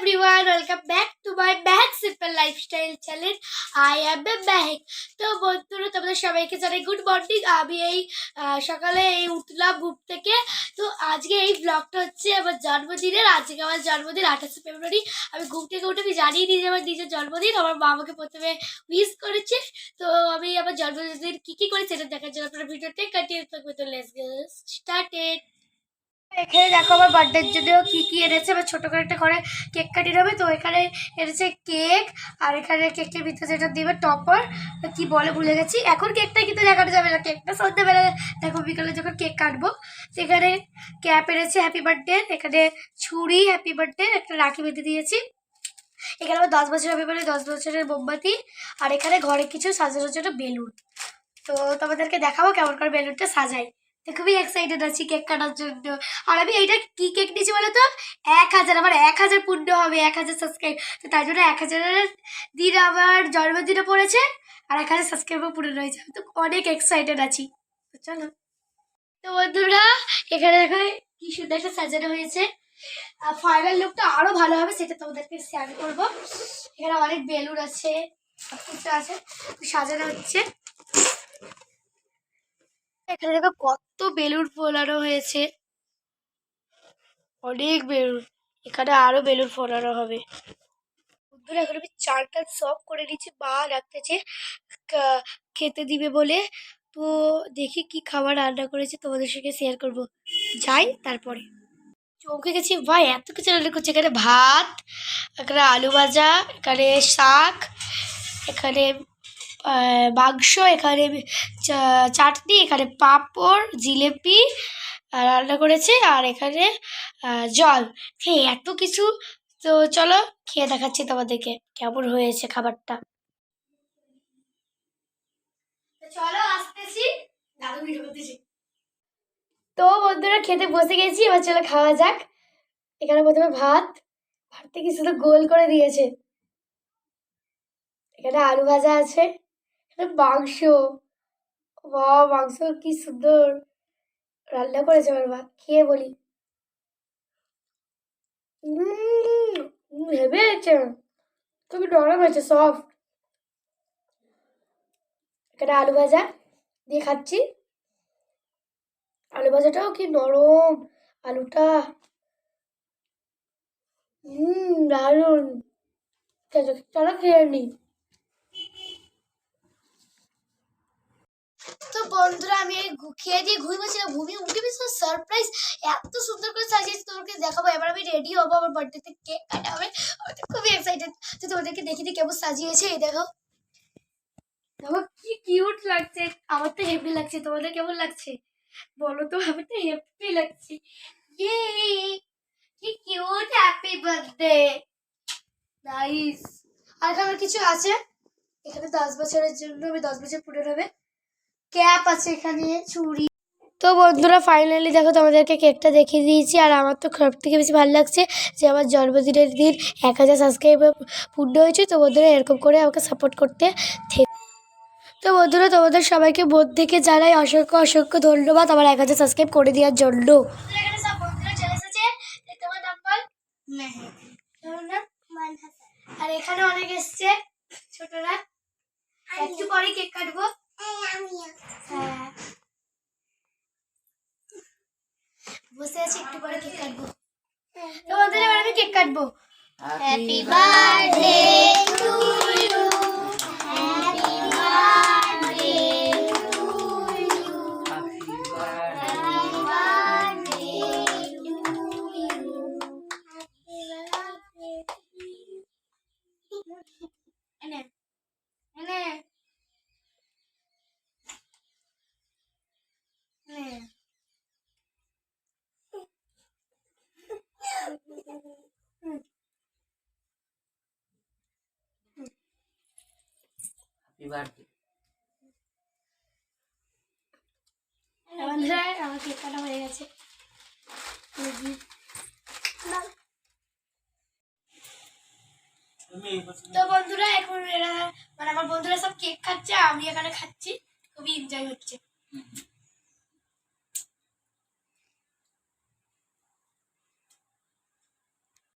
everyone, welcome back to my Back Simple Lifestyle Challenge. I am a back. তো বন্ধুরা তোমাদের সবাইকে জানাই গুড মর্নিং আমি এই সকালে এই উঠলাম ঘুম থেকে। তো আজকে এই ব্লগটা হচ্ছে আমার জন্মদিনের। আজকে আমার জন্মদিন আঠাশে ফেব্রুয়ারি। আমি ঘুম থেকে উঠে আমি জানিয়ে দিই আমার নিজের জন্মদিন। আমার মা আমাকে প্রথমে উইশ করেছে। তো আমি আমার জন্মদিন কি কি করেছি সেটা দেখার জন্য আপনার ভিডিওতে কন্টিনিউ থাকবে তো গেট স্টার্টেড এখানে দেখো আমার বার্থডের জন্য কি কি এনেছে, আমার ছোট করে একটা করে কেক কাটিয়ে হবে তো এখানে এনেছে কেক আর এখানে কেকের ভিতরে যেটা দিবে টপার কি বলে ভুলে গেছি। এখন কেকটা কিন্তু দেখানো যাবে না কেকটা সন্ধ্যেবেলা দেখো বিকালে যখন কেক কাটবো সেখানে ক্যাপ এনেছে হ্যাপি বার্থডে এখানে ছুরি হ্যাপি বার্থডে একটা রাখি বেঁধে দিয়েছি। এখানে আমার দশ বছর হবে বলে দশ বছরের মোমবাতি, আর এখানে ঘরে কিছু সাজানোর জন্য বেলুন। তো তোমাদেরকে দেখাবো কেমন করে বেলুনটা সাজাই। তো খুবই এক্সাইটেড আছি কেক কাটার জন্য। আর আমি এইটা কি কেক নিয়েছি বলো তো? এক হাজার, আমার এক হাজার পূর্ণ হবে, এক হাজার সাবস্ক্রাইব তো তাই জন্য এক হাজারের দিন আমার জন্মদিনে পড়েছে, আর এক হাজার সাবস্ক্রাইবও পূরণ হয়েছে। আমি তো অনেক এক্সাইটেড আছি। তো চলো। তো বন্ধুরা, এখানে দেখো, কি সুন্দর একটা সাজানো হয়েছে। আর ফাইনাল লুকটা আরও ভালো হবে, সেটা তোমাদেরকে শেয়ার করব। এখানে অনেক বেলুন আছে সব কিছু আছে সাজানো হচ্ছে। এখানে দেখো কত বেলুন ফোলানো হয়েছে। অনেক বেলুন এখানে আরও বেলুন ফোলানো হবে। বন্ধুরা, এখন আমি চালটা সব করে নিচ্ছি। মা রাখতেছে খেতে দিবে বলে। তো দেখি কি খাবার রান্না করেছে, তোমাদের সঙ্গে শেয়ার করব। যাই, তারপরে। চমকে গেছি। ভাই, এত কিছু রান্না করছে। এখানে ভাত, এখানে আলু ভাজা, এখানে শাক, এখানে মাংস, এখানে চাটনি, এখানে পাঁপড়, জিলেপি রান্না করেছে, আর এখানে জল। হে, এত কিছু। তো চলো, খেয়ে দেখাচ্ছি তোমাদেরকে কেমন হয়েছে খাবারটা। চলো তো বন্ধুরা, খেতে বসে গেছি। এবার চলো খাওয়া যাক। এখানে প্রথমে ভাত। ভাতটা কি শুধু গোল করে দিয়েছে? এখানে আলু ভাজা আছে। মাংস বা মাংস কি সুন্দর রান্না করেছে আমার মা খেয়ে বলি হেভি হয়েছে খুবই নরম হয়েছে সফট এখানে আলু ভাজা দিয়ে খাচ্ছি আলু ভাজাটাও কি নরম আলুটা হুম দারুণ চলো খেয়ে নিই তো বন্ধুরা, আমি খেয়ে দিয়ে ঘুমিয়ে বসছিলাম ঘুমিয়ে উঠে বেশ সারপ্রাইজ এত সুন্দর করে সাজিয়েছি তোমাকে দেখাবো। এবার আমি রেডি হব আমার বার্থডেতে কেক কাটা হবে। আমি খুবই এক্সাইটেড তো তোমাদেরকে দেখি দিয়ে কেমন সাজিয়েছে, এই দেখো। দেখো, কি কিউট লাগছে। আমার তো হেভি লাগছে। তোমাদের কেমন লাগছে? বলো তো, আমার তো হেভি লাগছে। ইয়ে কি কিউট হ্যাপি বার্থডে নাইস আর এখানে কিছু আছে? এখানে দশ বছরের জন্য, আমি দশ বছর পূরণ হবে। ক্যাপ আছে এখানে চুড়ি। তো বন্ধুরা ফাইনালি দেখো তোমাদেরকে কেকটা দেখিয়ে দিয়েছি আর আমার তো সব থেকে বেশি ভালো লাগছে যে আমার জন্মদিনের দিন এক হাজার সাবস্ক্রাইবার পূর্ণ হয়েছে। তো বন্ধুরা এরকম করে আমাকে সাপোর্ট করতে থে- তো বন্ধুরা তোমাদের সবাইকে বোধ থেকে জানাই অসংখ্য অসংখ্য ধন্যবাদ আমার এক হাজার সাবস্ক্রাইব করে দেওয়ার জন্য। আর এখানে অনেক এসছে ছোটরা একটু পরে কেক কাটবো হ্যাঁ বসে আছি একটু পরে কেক কাটবো। তোমাদের এবার আমি কেক কাটবো। Happy birthday to happy birthday বন্ধুরা আমার কেক কাটা হয়ে গেছে। তো বন্ধুরা এখন এরা মানে আমার বন্ধুরা সব কেক খাচ্ছে আমি এখানে খাচ্ছি। খুবই এনজয় হচ্ছে।